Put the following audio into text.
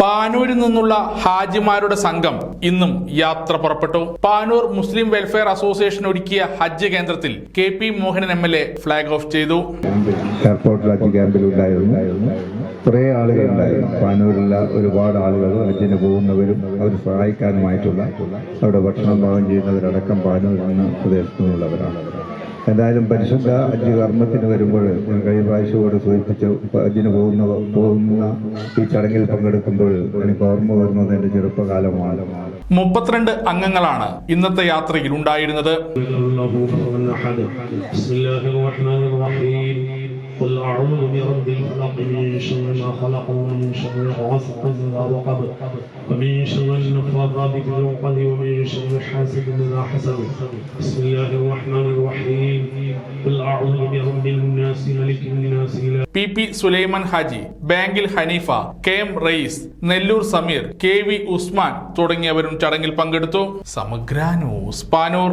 പാനൂരിൽ നിന്നുള്ള ഹാജിമാരുടെ സംഘം ഇന്നും യാത്ര പുറപ്പെട്ടു. പാനൂർ മുസ്ലിം വെൽഫെയർ അസോസിയേഷൻ ഒരുക്കിയ ഹജ്ജ് കേന്ദ്രത്തിൽ K P Mohanan M L A flag off ചെയ്തു. എയർപോർട്ടിൽ ഉണ്ടായിരുന്നു. കുറേ ആളുകൾ ഉണ്ടായിരുന്നു. ഒരുപാട് ആളുകൾ ഹജ്ജിന് പോകുന്നവരും അവർ സഹായിക്കാനുമായിട്ടുള്ള അവിടെ ഭക്ഷണം പാകം ചെയ്യുന്നവരടക്കം പാനൂരിൽ നിന്ന് പ്രദേശത്തു നിന്നുള്ളവരാണ് എന്തായാലും പരിശുദ്ധ ഹജ്ജ് കർമ്മത്തിന് വരുമ്പോൾ ഞാൻ കഴിഞ്ഞ പ്രാവശ്യമോട് സൂചിപ്പിച്ചു ഹജ്ജിന് പോകുന്ന പോകുന്ന ഈ ചടങ്ങിൽ പങ്കെടുക്കുമ്പോൾ എനിക്ക് ഓർമ്മ വരുന്നത് എൻ്റെ ചെറുപ്പകാലമാണ് മുപ്പത്തിരണ്ട് അംഗങ്ങളാണ് ഇന്നത്തെ യാത്രയിൽ ഉണ്ടായിരുന്നത് الله كفوا احد بسم الله الرحمن الرحيم قل اعوذ برب الفلق من شر ما خلق ومن شر غاسق اذا وقب ومن شر النفاثات في العقد ومن شر حاسد اذا حسد بسم الله الرحمن പി പി സുലൈമാൻ ഹാജി ബാങ്കിൽ Haneefa K M Rayees Nellur Sameer K V Usman തുടങ്ങിയവരും ചടങ്ങിൽ പങ്കെടുത്തു. സമഗ്ര ന്യൂസ് പാനൂർ.